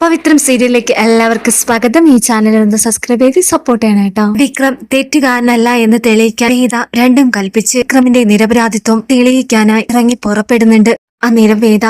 പവിത്രം സീരിയലിലേക്ക് എല്ലാവർക്കും സ്വാഗതം. ഈ ചാനലിൽ ഒന്ന് സബ്സ്ക്രൈബ് ചെയ്ത് സപ്പോർട്ട് ചെയ്യണം കേട്ടോ. വിക്രം തെറ്റുകാരനല്ല എന്ന് തെളിയിക്കാൻ രണ്ടും കൽപ്പിച്ച് വിക്രമിന്റെ നിരപരാധിത്വം തെളിയിക്കാനായി ഇറങ്ങി പുറപ്പെടുന്നുണ്ട്. അന്നേരം വേദ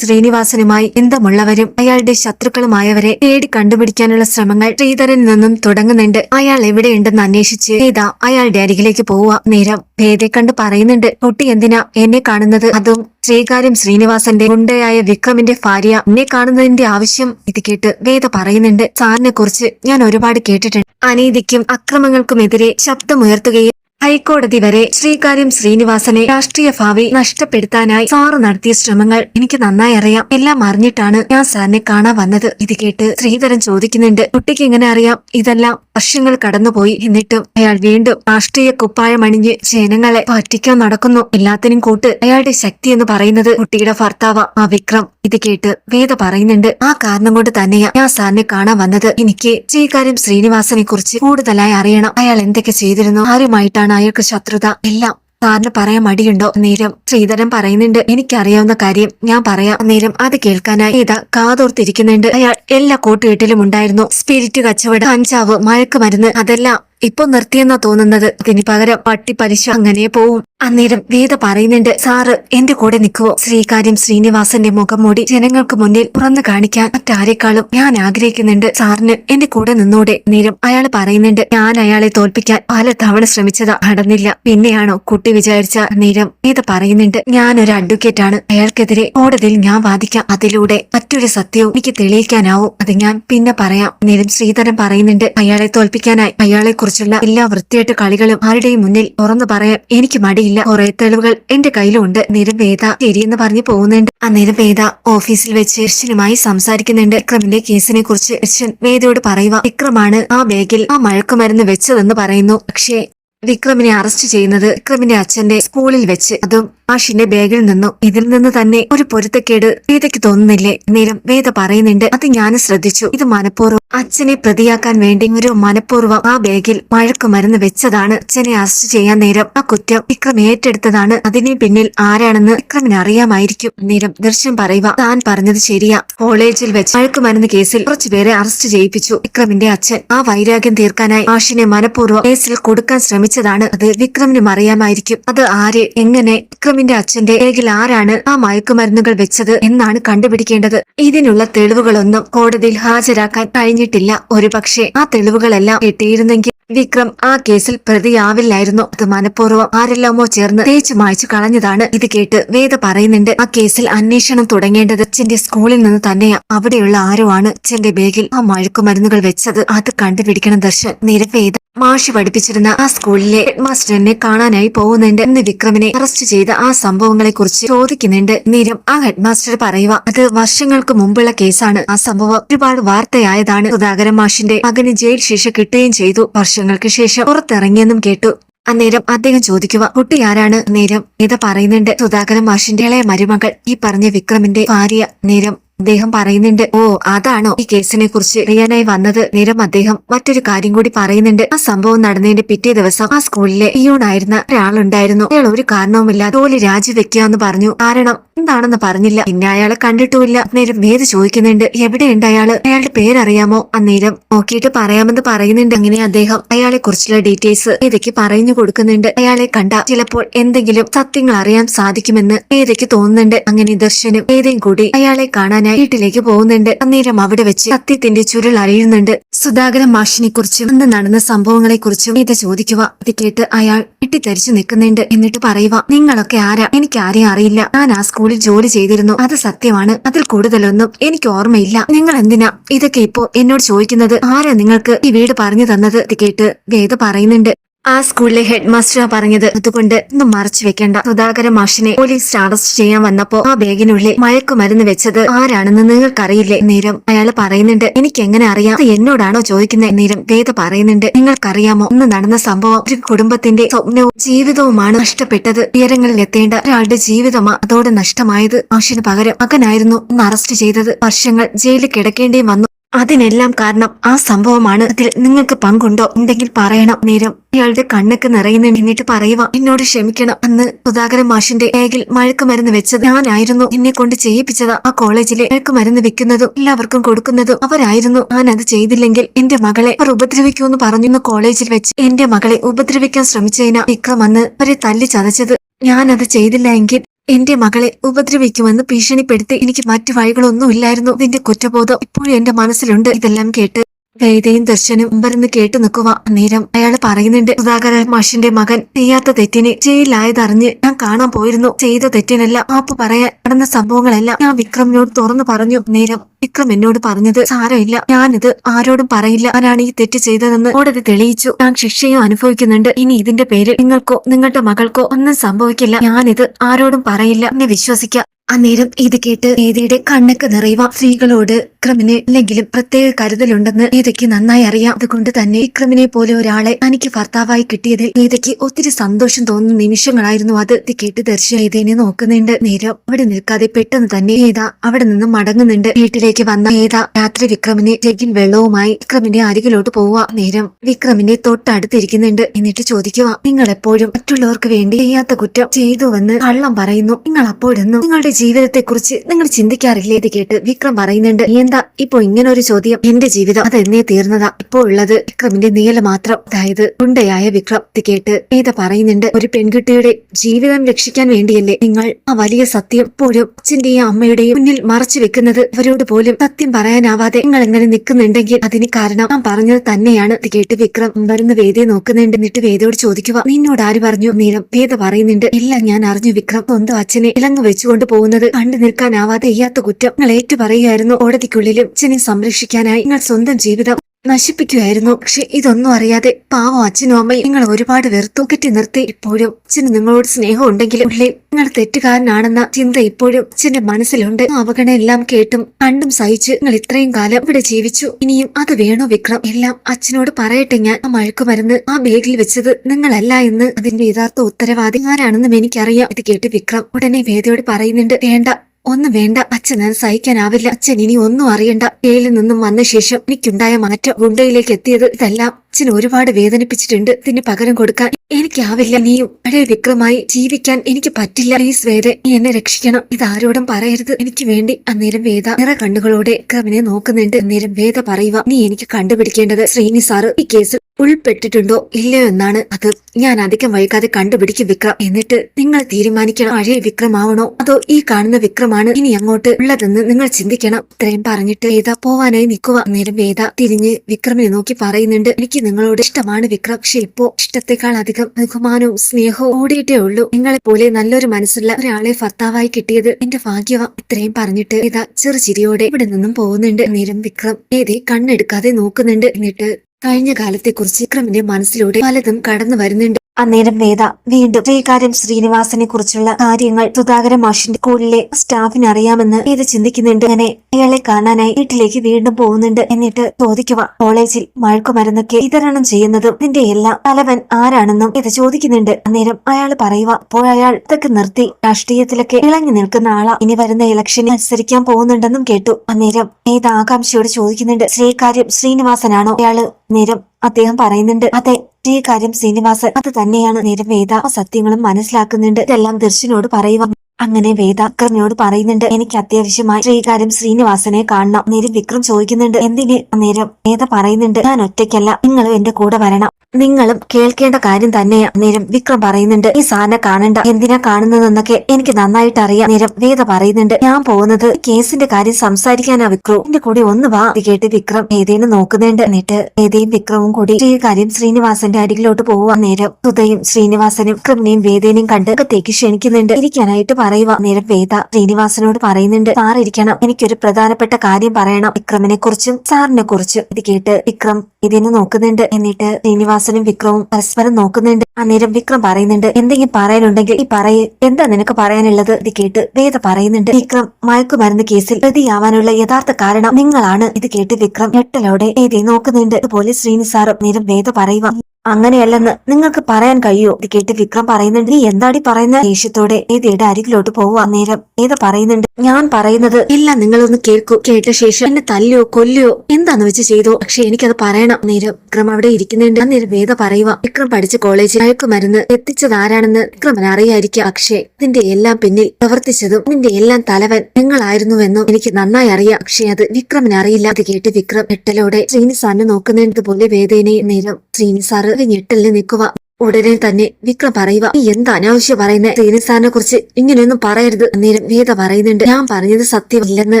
ശ്രീനിവാസനുമായി ബന്ധമുള്ളവരും അയാളുടെ ശത്രുക്കളുമായവരെ തേടി കണ്ടുപിടിക്കാനുള്ള ശ്രമങ്ങൾ ശ്രീധരൻ നിന്നും തുടങ്ങുന്നുണ്ട്. അയാൾ എവിടെയുണ്ടെന്ന് അന്വേഷിച്ച് വേദ അയാളുടെ അരികിലേക്ക് പോവുക. നേരം വേദയെ കണ്ട് പറയുന്നുണ്ട് കുട്ടി എന്തിനാ എന്നെ കാണുന്നത്? അതും ശ്രീകാര്യം ശ്രീനിവാസന്റെ ഗുണ്ടയായ വിക്രമിന്റെ ഭാര്യ എന്നെ കാണുന്നതിന്റെ ആവശ്യം ഇത് കേട്ട് വേദ പറയുന്നുണ്ട് സാറിനെ കുറിച്ച് ഞാൻ ഒരുപാട് കേട്ടിട്ടുണ്ട്. അനീതിക്കും അക്രമങ്ങൾക്കുമെതിരെ ശബ്ദമുയർത്തുകയും ഹൈക്കോടതി വരെ ശ്രീകാര്യം ശ്രീനിവാസനെ രാഷ്ട്രീയ ഭാവി നഷ്ടപ്പെടുത്താനായി സാറ് നടത്തിയ ശ്രമങ്ങൾ എനിക്ക് നന്നായി അറിയാം. എല്ലാം അറിഞ്ഞിട്ടാണ് ഞാൻ സാറിനെ കാണാൻ വന്നത്. ഇത് കേട്ട് ശ്രീധരൻ ചോദിക്കുന്നുണ്ട് കുട്ടിക്ക് എങ്ങനെ അറിയാം? ഇതെല്ലാം വർഷങ്ങൾ കടന്നുപോയി. എന്നിട്ടും അയാൾ വീണ്ടും രാഷ്ട്രീയ കുപ്പായം അണിഞ്ഞ് ജനങ്ങളെ പറ്റിക്കാൻ നടക്കുന്നു. എല്ലാത്തിനും കൂട്ട് അയാളുടെ ശക്തി എന്ന് പറയുന്നത് കുട്ടിയുടെ ഭർത്താവ് ആ വിക്രം. ഇത് കേട്ട് വേദ പറയുന്നുണ്ട് ആ കാരണം കൊണ്ട് തന്നെയാ ഞാൻ സാറിനെ കാണാൻ വന്നത്. എനിക്ക് ശ്രീകാര്യം ശ്രീനിവാസനെ കുറിച്ച് കൂടുതലായി അറിയണം. അയാൾ എന്തൊക്കെ ചെയ്തിരുന്നു? ആരുമായിട്ടാണ് അയാൾക്ക് ശത്രുത? എല്ലാം സാറിന് പറയാൻ മടിയുണ്ടോ? നേരം ശ്രീധരൻ പറയുന്നുണ്ട്. എനിക്കറിയാവുന്ന കാര്യം ഞാൻ പറയാം. നേരം അത് കേൾക്കാനായി ഇതാ കാതോർത്തിരിക്കുന്നുണ്ട്. അയാൾ എല്ലാ കൂട്ടുകെട്ടിലും ഉണ്ടായിരുന്നു. സ്പിരിറ്റ് കച്ചവടം കഞ്ചാവ് മയക്കുമരുന്ന് അതെല്ലാം ഇപ്പൊ നിർത്തിയെന്നാ തോന്നുന്നത്. ഇതിന് പകരം പട്ടി പലിശ അങ്ങനെ പോവും. അന്നേരം വേദ പറയുന്നുണ്ട് സാറ് എന്റെ കൂടെ നിൽക്കുവോ? ശ്രീകാര്യം ശ്രീനിവാസന്റെ മുഖം മൂടി ജനങ്ങൾക്ക് മുന്നിൽ തുറന്നു കാണിക്കാൻ മറ്റാരെക്കാളും ഞാൻ ആഗ്രഹിക്കുന്നുണ്ട്. സാറിന് എന്റെ കൂടെ നിന്നൂടെ. നേരം അയാൾ പറയുന്നുണ്ട് ഞാൻ അയാളെ തോൽപ്പിക്കാൻ പല തവണ ശ്രമിച്ചതാ. നടന്നില്ല. പിന്നെയാണോ കുട്ടി വിചാരിച്ച? നേരം വേദ പറയുന്നുണ്ട് ഞാൻ ഒരു അഡ്വക്കേറ്റ് ആണ്. അയാൾക്കെതിരെ കോടതിയിൽ ഞാൻ വാദിക്കാം. അതിലൂടെ മറ്റൊരു സത്യവും എനിക്ക് തെളിയിക്കാനാവും. അത് ഞാൻ പിന്നെ പറയാം. നേരം ശ്രീധരൻ പറയുന്നുണ്ട് അയാളെ തോൽപ്പിക്കാനായി. അയാളെ കുറിച്ചുള്ള എല്ലാ വൃത്തിയായിട്ട് കളികളും ആരുടെയും മുന്നിൽ തുറന്നു പറയാൻ എനിക്ക് മടിയില്ല. കുറെ തെളിവുകൾ എന്റെ കയ്യിലുണ്ട്. നിരവേദ വേദ ശരിയെന്ന് പറഞ്ഞു പോകുന്നുണ്ട്. അന്നേരം വേദ ഓഫീസിൽ വെച്ച് അർച്ചനുമായി സംസാരിക്കുന്നുണ്ട്. വിക്രമിന്റെ കേസിനെ കുറിച്ച് അർച്ചൻ വേദയോട് പറയുക വിക്രമാണ് ആ ബാഗിൽ ആ മയക്കുമരുന്ന് വെച്ചതെന്ന് പറയുന്നു. പക്ഷേ വിക്രമിനെ അറസ്റ്റ് ചെയ്യുന്നത് വിക്രമിന്റെ അച്ഛന്റെ സ്കൂളിൽ വെച്ച്. അതും ആഷിന്റെ ബാഗിൽ നിന്നും. ഇതിൽ നിന്ന് തന്നെ ഒരു പൊരുത്തക്കേട് വേദയ്ക്ക് തോന്നുന്നില്ലേ? നേരം വേദ പറയുന്നുണ്ട് അത് ഞാൻ ശ്രദ്ധിച്ചു. ഇത് മനഃപൂർവം അച്ഛനെ പ്രതിയാക്കാൻ വേണ്ടി ഒരു മനഃപൂർവം ആ ബാഗിൽ മഴക്കുമരുന്ന് വെച്ചതാണ്. അച്ഛനെ അറസ്റ്റ് ചെയ്യാൻ നേരം ആ കുറ്റം വിക്രം ഏറ്റെടുത്തതാണ്. അതിന് പിന്നിൽ ആരാണെന്ന് വിക്രമിന് അറിയാമായിരിക്കും. നേരം ദൃശ്യം പറയുക താൻ പറഞ്ഞത് ശരിയാ. കോളേജിൽ വെച്ച് മഴക്കുമരുന്ന് കേസിൽ കുറച്ചുപേരെ അറസ്റ്റ് ചെയ്യിപ്പിച്ചു. വിക്രമിന്റെ അച്ഛൻ ആ വൈരാഗ്യം തീർക്കാനായി ആഷിനെ മനഃപൂർവം കേസിൽ കൊടുക്കാൻ ശ്രമിച്ചതാണ്. അത് വിക്രമിനും അറിയാമായിരിക്കും. അത് ആര് എങ്ങനെ വിക്രമിന്റെ അച്ഛന്റെ ബാഗിൽ ആരാണ് ആ മയക്കുമരുന്നുകൾ വെച്ചത് എന്നാണ് കണ്ടുപിടിക്കേണ്ടത്. ഇതിനുള്ള തെളിവുകളൊന്നും കോടതിയിൽ ഹാജരാക്കാൻ കഴിഞ്ഞിട്ടില്ല ഒരുപക്ഷെ ആ തെളിവുകളെല്ലാം കിട്ടിയിരുന്നെങ്കിൽ വിക്രം ആ കേസിൽ പ്രതിയാവില്ലായിരുന്നു. അത് മനഃപൂർവം ആരെല്ലാമോ ചേർന്ന് തേച്ചു മായച്ചു കളഞ്ഞതാണ്. ഇത് കേട്ട് വേദ പറയുന്നുണ്ട് ആ കേസിൽ അന്വേഷണം തുടങ്ങേണ്ടത് അച്ഛന്റെ സ്കൂളിൽ നിന്ന് തന്നെയാ. അവിടെയുള്ള ആരോ ആണ് അച്ഛന്റെ ബാഗിൽ ആ മഴക്കുമരുന്നുകൾ വെച്ചത്? അത് കണ്ടുപിടിക്കണം ദർശൻ. നിരവേദ മാഷി പഠിപ്പിച്ചിരുന്ന ആ സ്കൂളിലെ ഹെഡ് മാസ്റ്ററിനെ കാണാനായി പോകുന്നുണ്ട് എന്ന് വിക്രമിനെ അറസ്റ്റ് ചെയ്ത ആ സംഭവങ്ങളെ കുറിച്ച് ചോദിക്കുന്നുണ്ട്. നീരം ആ ഹെഡ് മാസ്റ്റർ പറയുക അത് വർഷങ്ങൾക്ക് മുമ്പുള്ള കേസാണ്. ആ സംഭവം ഒരുപാട് വാർത്തയായതാണ്. സുധാകരൻ മാഷിന്റെ മകന് ജയിൽ ശിക്ഷ കിട്ടുകയും ചെയ്തു. വർഷങ്ങൾക്ക് ശേഷം പുറത്തിറങ്ങിയെന്നും കേട്ടു. അന്നേരം അദ്ദേഹം ചോദിക്കുക കുട്ടി ആരാണ്? നേരം ഇത് പറയുന്നുണ്ട് സുധാകരൻ മാഷിന്റെ ഇളയ മരുമകൾ ഈ പറഞ്ഞ വിക്രമിന്റെ ഭാര്യ. നേരം അദ്ദേഹം പറയുന്നുണ്ട് ഓ അതാണോ ഈ കേസിനെ കുറിച്ച് അറിയാനായി വന്നത്? നേരം അദ്ദേഹം മറ്റൊരു കാര്യം കൂടി പറയുന്നുണ്ട്. ആ സംഭവം നടന്നതിന്റെ പിറ്റേ ദിവസം ആ സ്കൂളിലെ പിയൂണായിരുന്ന ഒരാളുണ്ടായിരുന്നു. അയാൾ ഒരു കാരണവുമില്ല. ജോലി രാജിവെക്കുക എന്ന് പറഞ്ഞു. കാരണം എന്താണെന്ന് പറഞ്ഞില്ല. പിന്നെ അയാളെ കണ്ടിട്ടുമില്ല. നേരം വേദ ചോദിക്കുന്നുണ്ട് എവിടെയുണ്ട് അയാൾ? അയാളുടെ പേരറിയാമോ? അന്നേരം നോക്കിയിട്ട് പറയാമെന്ന് പറയുന്നുണ്ട്. അങ്ങനെ അദ്ദേഹം അയാളെ കുറിച്ചുള്ള ഡീറ്റെയിൽസ് വേദയ്ക്ക് പറഞ്ഞു കൊടുക്കുന്നുണ്ട്. അയാളെ കണ്ട ചിലപ്പോൾ എന്തെങ്കിലും സത്യങ്ങൾ അറിയാൻ സാധിക്കുമെന്ന് വേദയ്ക്ക് തോന്നുന്നുണ്ട്. അങ്ങനെ ദർശനും വേദയും കൂടി അയാളെ കാണാനായി വീട്ടിലേക്ക് പോകുന്നുണ്ട്. അന്നേരം അവിടെ വെച്ച് സത്യത്തിന്റെ ചുരുൾ അറിയുന്നുണ്ട്. സുധാകരൻ മാഷിനെ കുറിച്ചും അന്ന് നടന്ന സംഭവങ്ങളെ കുറിച്ചും ഇത് ചോദിക്കുക. അത് കേട്ട് അയാൾ ഞെട്ടിത്തരിച്ചു നിൽക്കുന്നുണ്ട്. എന്നിട്ട് പറയുക നിങ്ങളൊക്കെ ആരാ? എനിക്ക് ആരെയും അറിയില്ല. ഞാൻ ആ സ്കൂളിൽ ജോലി ചെയ്തിരുന്നു. അത് സത്യമാണ്. അതിൽ കൂടുതലൊന്നും എനിക്ക് ഓർമ്മയില്ല. നിങ്ങൾ എന്തിനാ ഇതൊക്കെ ഇപ്പോ എന്നോട് ചോദിക്കുന്നത്? ആരാ നിങ്ങൾക്ക് ഈ വീട് പറഞ്ഞു തന്നത്? കേട്ട് വേദ പറയുന്നുണ്ട്. ആ സ്കൂളിലെ ഹെഡ് മാസ്റ്ററാ പറഞ്ഞത്. അതുകൊണ്ട് ഒന്നും മറച്ചു വെക്കേണ്ട. സുധാകര മാഷിനെ പോലീസ് അറസ്റ്റ് ചെയ്യാൻ വന്നപ്പോ ആ ബാഗിനുള്ളിൽ മയക്കുമരുന്ന് വെച്ചത് ആരാണെന്ന് നിങ്ങൾക്കറിയില്ലേ? നേരം അയാൾ പറയുന്നുണ്ട് എനിക്ക് എങ്ങനെ അറിയാം എന്നോടാണോ ചോദിക്കുന്നത് നേരം വേദ പറയുന്നുണ്ട് നിങ്ങൾക്കറിയാമോ? ഇന്ന് നടന്ന സംഭവം ഒരു കുടുംബത്തിന്റെ സ്വപ്നവും ജീവിതവുമാണ് നഷ്ടപ്പെട്ടത്. ഉയരങ്ങളിൽ എത്തേണ്ട ഒരാളുടെ ജീവിതമാ അതോടെ നഷ്ടമായത്. മാഷിന് പകരം മകനായിരുന്നു ഇന്ന് അറസ്റ്റ് ചെയ്തത്. വർഷങ്ങൾ ജയിലിൽ കിടക്കേണ്ടിയും വന്നു. അതിനെല്ലാം കാരണം ആ സംഭവമാണ്. അതിൽ നിങ്ങൾക്ക് പങ്കുണ്ടോ? ഉണ്ടെങ്കിൽ പറയണം. നേരം ഇയാളുടെ കണ്ണൊക്കെ നിറയുന്നു. എന്നിട്ട് പറയുക എന്നോട് ക്ഷമിക്കണം. അന്ന് സുധാകരൻ മാഷിന്റെ ബാഗിൽ മയക്കുമരുന്ന് വെച്ചത് ഞാനായിരുന്നു. എന്നെ കൊണ്ട് ചെയ്യിപ്പിച്ചത് ആ കോളേജിലെ മയക്കുമരുന്ന് വെക്കുന്നതും എല്ലാവർക്കും കൊടുക്കുന്നതും അവരായിരുന്നു. ഞാൻ അത് ചെയ്തില്ലെങ്കിൽ എന്റെ മകളെ അവർ ഉപദ്രവിക്കുമെന്ന് പറഞ്ഞു കോളേജിൽ വെച്ച് എന്റെ മകളെ ഉപദ്രവിക്കാൻ ശ്രമിച്ചതിനാ വിക്രം അന്ന് അവരെ തല്ലി ചതച്ചത്. ഞാൻ അത് ചെയ്തില്ല എങ്കിൽ എന്റെ മകളെ ഉപദ്രവിക്കുമെന്ന് ഭീഷണിപ്പെടുത്തി എനിക്ക് മറ്റു വഴികളൊന്നുമില്ലായിരുന്നു നിന്റെ കുറ്റബോധം ഇപ്പോഴും എന്റെ മനസ്സിലുണ്ട്. ഇതെല്ലാം കേട്ട് വേദയും ദർശനും മുമ്പരുന്ന് കേട്ടു നിൽക്കുക നേരം അയാൾ പറയുന്നുണ്ട് സുധാകരൻ മാഷിന്റെ മകൻ ചെയ്യാത്ത തെറ്റിന് ജയിലായതറിഞ്ഞ് ഞാൻ കാണാൻ പോയിരുന്നു. ചെയ്ത തെറ്റിനല്ല ആപ്പ് പറയാൻ നടന്ന സംഭവങ്ങളെല്ലാം ഞാൻ വിക്രമിനോട് തുറന്നു പറഞ്ഞു. നേരം വിക്രം എന്നോട് പറഞ്ഞത് സാരമില്ല ഞാനിത് ആരോടും പറയില്ല. ആരാണ് ഈ തെറ്റ് ചെയ്തതെന്ന് കോടതി തെളിയിച്ചു. ഞാൻ ശിക്ഷയും അനുഭവിക്കുന്നുണ്ട്. ഇനി ഇതിന്റെ പേരിൽ നിങ്ങൾക്കോ നിങ്ങളുടെ മകൾക്കോ ഒന്നും സംഭവിക്കില്ല. ഞാനിത് ആരോടും പറയില്ല. എന്നെ വിശ്വസിക്കാം. അന്നേരം ഇത് കേട്ട് ഏതയുടെ കണ്ണൊക്കെ നിറയുക സ്ത്രീകളോട് വിക്രമിന് അല്ലെങ്കിലും പ്രത്യേക കരുതലുണ്ടെന്ന് നീതയ്ക്ക് നന്നായി അറിയാം. അതുകൊണ്ട് തന്നെ വിക്രമിനെ പോലെ ഒരാളെ തനിക്ക് ഭർത്താവായി കിട്ടിയതിൽ നീതയ്ക്ക് ഒത്തിരി സന്തോഷം തോന്നുന്ന നിമിഷങ്ങളായിരുന്നു അത്. ഇത് കേട്ട് ദർശനം നീതേനെ നോക്കുന്നുണ്ട്. നേരം അവിടെ നിൽക്കാതെ പെട്ടെന്ന് തന്നെ നീത അവിടെ നിന്ന് മടങ്ങുന്നുണ്ട്. വീട്ടിലേക്ക് വന്ന നീത രാത്രി വിക്രമിനെ ജഗ്ഗിൽ വെള്ളവുമായി വിക്രമിന്റെ അരികിലോട്ട് പോവുക. നേരം വിക്രമിന്റെ തൊട്ടടുത്തിരിക്കുന്നുണ്ട്. എന്നിട്ട് ചോദിക്കുക നിങ്ങൾ എപ്പോഴും മറ്റുള്ളവർക്ക് വേണ്ടി ചെയ്യാത്ത കുറ്റം ചെയ്തുവെന്ന് കള്ളം പറയുന്നു. നിങ്ങൾ അപ്പോഴൊന്നും നിങ്ങളുടെ ജീവിതത്തെ കുറിച്ച് നിങ്ങൾ ചിന്തിക്കാറില്ലേ? ഇത് കേട്ട് വിക്രം പറയുന്നുണ്ട്. "നീ എന്താ ഇപ്പൊ ഇങ്ങനെ ഒരു ചോദ്യം എന്റെ ജീവിതം അത് എന്നേ തീർന്നതാ. ഇപ്പോ ഉള്ളത് വിക്രമിന്റെ നീല മാത്രം. അതായത് ഗുണ്ടയായ വിക്രം. കേട്ട് ഗീത പറയുന്നുണ്ട് ഒരു പെൺകുട്ടിയുടെ ജീവിതം രക്ഷിക്കാൻ വേണ്ടിയല്ലേ നിങ്ങൾ ആ വലിയ സത്യം ഇപ്പോഴും അച്ഛന്റെയും അമ്മയുടെയും മുന്നിൽ മറച്ചു വെക്കുന്നത്? അവരോട് പോലും സത്യം പറയാനാവാതെ നിങ്ങൾ എങ്ങനെ നിൽക്കുന്നുണ്ടെങ്കിൽ അതിന് കാരണം ഞാൻ പറഞ്ഞത് തന്നെയാണ്. കേട്ട് വിക്രം വരുന്ന വേദയെ നോക്കുന്നുണ്ട്. എന്നിട്ട് വേദയോട് ചോദിക്കുക നിന്നോട് ആര് പറഞ്ഞു? നീലം വേദ പറയുന്നുണ്ട് ഇല്ല ഞാൻ അറിഞ്ഞു വിക്രം സ്വന്തം അച്ഛനെ ഇളങ്ങു വെച്ചുകൊണ്ട് പോകുന്നത് കണ്ടു നിൽക്കാനാവാതെ ചെയ്യാത്ത കുറ്റം നിങ്ങൾ ഏറ്റു പറയുകയായിരുന്നു കോടതിക്കുള്ളിലും അച്ഛനെ സംരക്ഷിക്കാനായി നിങ്ങൾ സ്വന്തം ജീവിതം നശിപ്പിക്കുകയായിരുന്നു പക്ഷെ ഇതൊന്നും അറിയാതെ പാവം അച്ഛനും അമ്മയും നിങ്ങൾ ഒരുപാട് വെറുത്തു കെട്ടി നിർത്തി. ഇപ്പോഴും അച്ഛന് നിങ്ങളോട് സ്നേഹം ഉണ്ടെങ്കിലും ഉള്ളിൽ നിങ്ങൾ തെറ്റുകാരനാണെന്ന ചിന്ത ഇപ്പോഴും അച്ഛന്റെ മനസ്സിലുണ്ട്. അവഗണ അവഗണന എല്ലാം കേട്ടും കണ്ടും സഹിച്ച് നിങ്ങൾ ഇത്രയും കാലം ഇവിടെ ജീവിച്ചു. ഇനിയും അത് വേണോ വിക്രം? എല്ലാം അച്ഛനോട് പറയട്ടെ ഞാൻ. ആ മഴക്കുമരുന്ന് ആ ബാഗിൽ വെച്ചത് നിങ്ങളല്ല എന്ന് അതിന്റെ യഥാർത്ഥ ഉത്തരവാദി ആരാണെന്നും എനിക്കറിയാം. ഇത് കേട്ട് വിക്രം ഉടനെ വേദയോട് പറയുന്നുണ്ട് വേണ്ട ഒന്നും വേണ്ട. അച്ഛൻ ഞാൻ സഹിക്കാനാവില്ല. അച്ഛൻ ഇനി ഒന്നും അറിയണ്ട. ജയിലിൽ നിന്നും വന്ന ശേഷം എനിക്കുണ്ടായ മാറ്റം ഗുണ്ടയിലേക്ക് എത്തിയത് ഇതെല്ലാം അച്ഛൻ ഒരുപാട് വേദനിപ്പിച്ചിട്ടുണ്ട്. ഇതിന് പകരം കൊടുക്കാൻ എനിക്കാവില്ല. നീയും പഴയ വിക്രമായി ജീവിക്കാൻ എനിക്ക് പറ്റില്ല. പ്ലീസ് വേദ നീ എന്നെ രക്ഷിക്കണം. ഇത് ആരോടും പറയരുത്. എനിക്ക് വേണ്ടി അന്നേരം വേദ നിറ കണ്ണുകളോടെ വിക്രമിനെ നോക്കുന്നുണ്ട്. അന്നേരം വേദ പറയുക നീ എനിക്ക് കണ്ടുപിടിക്കേണ്ടത് ശ്രീനി സാറ് ഈ കേസിൽ ഉൾപ്പെട്ടിട്ടുണ്ടോ ഇല്ലയോ എന്നാണ് അത് ഞാൻ അധികം വൈകാതെ കണ്ടുപിടിക്കും വിക്രം. എന്നിട്ട് നിങ്ങൾ തീരുമാനിക്കണം പഴയ വിക്രമാവണോ? അതോ ഈ കാണുന്ന വിക്രമാണ് ഇനി അങ്ങോട്ട് ഉള്ളതെന്ന് നിങ്ങൾ ചിന്തിക്കണം. ഇത്രയും പറഞ്ഞിട്ട് വേദ പോവാനായി നിൽക്കുക. നേരം വേദ തിരിഞ്ഞ് വിക്രമിനെ നോക്കി പറയുന്നുണ്ട് എനിക്ക് നിങ്ങളോട് ഇഷ്ടമാണ് വിക്രം. പക്ഷെ ഇപ്പോ ഇഷ്ടത്തെക്കാൾ അധികം ബഹുമാനവും സ്നേഹവും ഓടിയിട്ടേ ഉള്ളൂ. നിങ്ങളെ പോലെ നല്ലൊരു മനസ്സുള്ള ഒരാളെ ഭർത്താവായി കിട്ടിയത് എന്റെ ഭാഗ്യവാ. ഇത്രയും പറഞ്ഞിട്ട് വേദ ചെറു ചിരിയോടെ ഇവിടെ നിന്നും പോകുന്നുണ്ട്. നേരം വിക്രം ഏതേ കണ്ണെടുക്കാതെ നോക്കുന്നുണ്ട്. എന്നിട്ട് കഴിഞ്ഞ കാലത്തെക്കുറിച്ച് വിക്രമിന്റെ മനസ്സിലൂടെ പലതും കടന്നു വരുന്നുണ്ട്. അന്നേരം വേദ വീണ്ടും ശ്രീകാര്യം ശ്രീനിവാസനെ കുറിച്ചുള്ള കാര്യങ്ങൾ സുധാകര മാഷിന്റെ സ്കൂളിലെ സ്റ്റാഫിന് അറിയാമെന്ന് വേദ ചിന്തിക്കുന്നുണ്ട്. അങ്ങനെ അയാളെ കാണാനായി വീട്ടിലേക്ക് വീണ്ടും പോകുന്നുണ്ട്. എന്നിട്ട് ചോദിക്കുക കോളേജിൽ മഴക്കുമരുന്നൊക്കെ വിതരണം ചെയ്യുന്നതും ഇതിന്റെ എല്ലാം തലവൻ ആരാണെന്നും ഇത് ചോദിക്കുന്നുണ്ട്. അന്നേരം അയാൾ പറയുക അപ്പോൾ അയാൾ ഇതൊക്കെ നിർത്തി രാഷ്ട്രീയത്തിലൊക്കെ ഇളങ്ങി നിൽക്കുന്ന ആളാ. ഇനി വരുന്ന ഇലക്ഷനെ മത്സരിക്കാൻ പോകുന്നുണ്ടെന്നും കേട്ടു. അന്നേരം വേദ ആകാംക്ഷയോട് ചോദിക്കുന്നുണ്ട് ശ്രീകാര്യം ശ്രീനിവാസനാണോ? അയാൾ നേരം അദ്ദേഹം പറയുന്നുണ്ട് അതെ ശ്രീകാര്യം ശ്രീനിവാസൻ അത് തന്നെയാണ്. നേരം വേദ സത്യങ്ങളും മനസ്സിലാക്കുന്നുണ്ട്. ഇതെല്ലാം ദർശനോട് പറയുക. അങ്ങനെ വേദ വിക്രമിനോട് പറയുന്നുണ്ട്. എനിക്ക് അത്യാവശ്യമായി ശ്രീകാര്യം ശ്രീനിവാസനെ കാണണം. നേരം വിക്രം ചോദിക്കുന്നുണ്ട്. എന്തിന്? നേരം വേദ പറയുന്നുണ്ട്. ഞാൻ ഒറ്റയ്ക്കല്ല. നിങ്ങളും എന്റെ കൂടെ വരണം. നിങ്ങളും കേൾക്കേണ്ട കാര്യം തന്നെയാ നേരം. വിക്രം പറയുന്നുണ്ട് ഈ സാധനം കാണണ്ട. എന്തിനാ കാണുന്നതെന്നൊക്കെ എനിക്ക് നന്നായിട്ട് അറിയാം നേരം. വേദ പറയുന്നുണ്ട് ഞാൻ പോകുന്നത് കേസിന്റെ കാര്യം സംസാരിക്കാനാ വിക്രു. എന്റെ കൂടി ഒന്ന് വാ ഇത് കേട്ട് വിക്രം ഏതേനും നോക്കുന്നുണ്ട്. എന്നിട്ട് വേദയും വിക്രവും കൂടി ശ്രീകാര്യം ശ്രീനിവാസന്റെ അരികിലോട്ട് പോവാ നേരം. സുതയും ശ്രീനിവാസനും വിക്രമിനെയും വേദേനെയും കണ്ട് അകത്തേക്ക് ക്ഷണിക്കുന്നുണ്ട്. ഇരിക്കാനായിട്ട് പറയുക നേരം. വേദ ശ്രീനിവാസനോട് പറയുന്നുണ്ട് സാർ ഇരിക്കണം. എനിക്കൊരു പ്രധാനപ്പെട്ട കാര്യം പറയണം. വിക്രമിനെ കുറിച്ചും സാറിനെ കുറിച്ചും ഇത് കേട്ട് വിക്രം ഇതിനെ നോക്കുന്നുണ്ട്. എന്നിട്ട് ശ്രീനിവാസനും വിക്രവും പരസ്പരം നോക്കുന്നുണ്ട്. അന്നേരം വിക്രം പറയുന്നുണ്ട് എന്തെങ്കിലും പറയാനുണ്ടെങ്കിൽ ഈ പറയേ. എന്താ നിനക്ക് പറയാനുള്ളത്? ഇത് കേട്ട് വേദ പറയുന്നുണ്ട് വിക്രം മയക്കുമരുന്ന് കേസിൽ പ്രതിയാവാനുള്ള യഥാർത്ഥ കാരണം നിങ്ങളാണ്. ഇത് കേട്ട് വിക്രം ഞെട്ടലോടെ വേദയെ നോക്കുന്നുണ്ട്. അതുപോലെ ശ്രീനിസാറും നേരം വേദ പറയുക അങ്ങനെയല്ലെന്ന് നിങ്ങൾക്ക് പറയാൻ കഴിയോ? ഇത് കേട്ട് വിക്രം പറയുന്നുണ്ട്. നീ എന്താടി പറയുന്ന? ദേഷ്യത്തോടെ വേദയുടെ അരികിലോട്ട് പോവുക നേരം നീത പറയുന്നുണ്ട്? ഞാൻ പറയുന്നത് ഇല്ല നിങ്ങളൊന്ന് കേൾക്കൂ. കേട്ട ശേഷം എന്നെ തല്ലിയോ കൊല്ലിയോ എന്താന്ന് വെച്ച് ചെയ്തോ? പക്ഷെ എനിക്കത് പറയണം. നേരം വിക്രം അവിടെ ഇരിക്കുന്നുണ്ട്. അന്നേരം വേദ പറയുക വിക്രം പഠിച്ച കോളേജിൽ മയക്കുമരുന്ന് എത്തിച്ചത് ആരാണെന്ന് വിക്രമൻ അറിയായിരിക്കും പക്ഷേ ഇതിന്റെ എല്ലാം പിന്നിൽ പ്രവർത്തിച്ചതും ഇതിന്റെ എല്ലാം തലവൻ നിങ്ങളായിരുന്നുവെന്നും എനിക്ക് നന്നായി അറിയാം. പക്ഷേ അത് വിക്രമിന് അറിയില്ല. അത് കേട്ട് വിക്രം എട്ടലോടെ ശ്രീനിസാനെ സാറിനെ നോക്കുന്നതിന് പോലെ വേദനയും നേരം ശ്രീനി സാറ് ഞെട്ടലിൽ നിൽക്കുക. ഉടനെ തന്നെ വിക്രം പറയുക നീ എന്താ അനാവശ്യം പറയുന്നത് ശ്രീനിസാറിനെ കുറിച്ച് ഇങ്ങനെയൊന്നും പറയരുത് അന്നേരം വേദ പറയുന്നുണ്ട്. ഞാൻ പറഞ്ഞത് സത്യമില്ലെന്ന്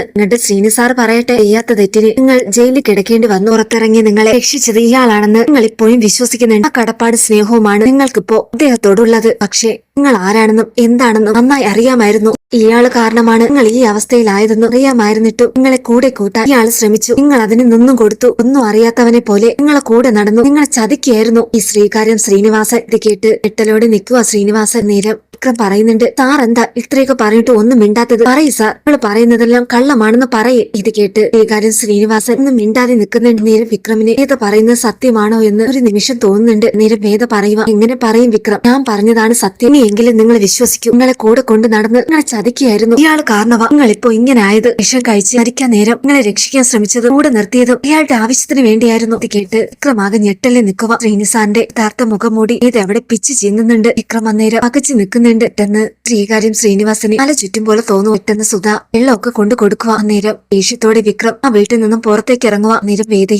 എന്നിട്ട് ശ്രീനിസാർ പറയട്ടെ? ചെയ്യാത്ത തെറ്റിന് നിങ്ങൾ ജയിലിൽ കിടക്കേണ്ടി വന്നു പുറത്തിറങ്ങി നിങ്ങളെ രക്ഷിച്ചത് ഇയാളാണെന്ന് നിങ്ങൾ ഇപ്പോഴും വിശ്വസിക്കുന്നുണ്ട്. ആ കടപ്പാട് സ്നേഹവുമാണ് നിങ്ങൾക്കിപ്പോ അദ്ദേഹത്തോടുള്ളത്. പക്ഷേ നിങ്ങൾ ആരാണെന്നും എന്താണെന്നും നന്നായി അറിയാമായിരുന്നു. ഇയാൾ കാരണമാണ് നിങ്ങൾ ഈ അവസ്ഥയിലായതെന്നും അറിയാമായിരുന്നിട്ടും നിങ്ങളെ കൂടെ കൂട്ടാൻ ഇയാൾ ശ്രമിച്ചു. നിങ്ങൾ അതിന് നിന്നും കൊടുത്തു. ഒന്നും അറിയാത്തവനെ പോലെ നിങ്ങളെ കൂടെ നടന്നു. നിങ്ങളെ ചതിക്കായിരുന്നു ഈ ശ്രീകാര്യം ശ്രീനിവാസൻ ഇത് കേട്ട് എട്ടലോടെ നിൽക്കുക. ശ്രീനിവാസ നേരം വിക്രം പറയുന്നുണ്ട്. സാർ എന്താ ഇത്രയൊക്കെ പറഞ്ഞിട്ട് ഒന്നും മിണ്ടാത്തത്? പറയൂ സാർ. നിങ്ങൾ പറയുന്നതെല്ലാം കള്ളമാണെന്ന് പറയേ. ഇത് കേട്ട് ശ്രീകാരൻ ശ്രീനിവാസൻ ഒന്നും മിണ്ടാതെ നിൽക്കുന്നുണ്ട്. നേരം വിക്രമിനെ ഏത് പറയുന്നത് സത്യമാണോ എന്ന് ഒരു നിമിഷം തോന്നുന്നുണ്ട്. നേരം വേദ പറയുക എങ്ങനെ പറയും വിക്രം. ഞാൻ പറഞ്ഞതാണ് സത്യം. എങ്കിലും നിങ്ങൾ വിശ്വസിക്കും. നിങ്ങളെ കൂടെ കൊണ്ട് നടന്ന് നിങ്ങളെ ചതിക്കുകയായിരുന്നു. ഇയാൾ കാരണവ. നിങ്ങൾ ഇപ്പോ ഇങ്ങനെ ആയത് വിഷം കഴിച്ച് മരിക്കാൻ നേരം നിങ്ങളെ രക്ഷിക്കാൻ ശ്രമിച്ചത്. കൂടെ നിർത്തിയതും ഇയാളുടെ ആവശ്യത്തിന് വേണ്ടിയായിരുന്നു. ഇത് കേട്ട് വിക്രമാകെ ഞെട്ടലിൽ നിൽക്കുക ശ്രീനിസാന്റെ യഥാർത്ഥ മുഖം മൂടി. ഇത് എവിടെ പിച്ച് ചിന്നുന്നുണ്ട്? വിക്രം അന്നേരം അകച്ചു നിൽക്കുന്നുണ്ട് പെട്ടെന്ന് ശ്രീകാര്യം ശ്രീനിവാസന് പല ചുറ്റും പോലെ തോന്നു. പെട്ടെന്ന് സുധ വെള്ളമൊക്കെ കൊണ്ടു കൊടുക്കുക അന്നേരം ദേഷ്യത്തോടെ വിക്രം ആ വീട്ടിൽ നിന്നും പുറത്തേക്ക് ഇറങ്ങുക അന്നേരം വേദി